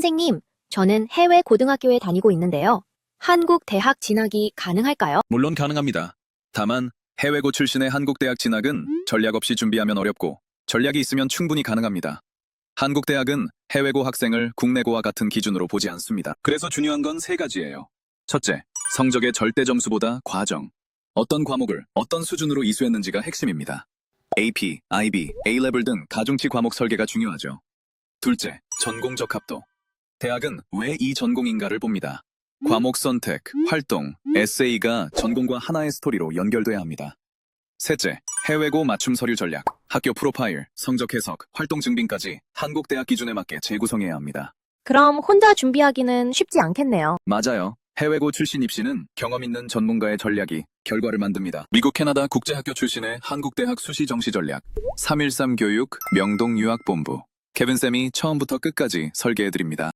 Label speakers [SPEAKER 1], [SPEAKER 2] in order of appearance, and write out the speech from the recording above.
[SPEAKER 1] 선생님, 저는 해외 고등학교에 다니고 있는데요. 한국 대학 진학이 가능할까요?
[SPEAKER 2] 물론 가능합니다. 다만 해외고 출신의 한국 대학 진학은 전략 없이 준비하면 어렵고 전략이 있으면 충분히 가능합니다. 한국 대학은 해외고 학생을 국내고와 같은 기준으로 보지 않습니다. 그래서 중요한 건 세 가지예요. 첫째, 성적의 절대 점수보다 과정. 어떤 과목을 어떤 수준으로 이수했는지가 핵심입니다. AP, IB, A레벨 등 가중치 과목 설계가 중요하죠. 둘째, 전공 적합도. 대학은 왜 이 전공인가를 봅니다. 과목 선택, 활동, 에세이가 전공과 하나의 스토리로 연결돼야 합니다. 셋째, 해외고 맞춤 서류 전략, 학교 프로파일, 성적 해석, 활동 증빙까지 한국 대학 기준에 맞게 재구성해야 합니다.
[SPEAKER 1] 그럼 혼자 준비하기는 쉽지 않겠네요.
[SPEAKER 2] 맞아요. 해외고 출신 입시는 경험 있는 전문가의 전략이 결과를 만듭니다. 미국 캐나다 국제학교 출신의 한국대학 수시 정시 전략, 313 교육 명동 유학본부. 케빈 쌤이 처음부터 끝까지 설계해드립니다.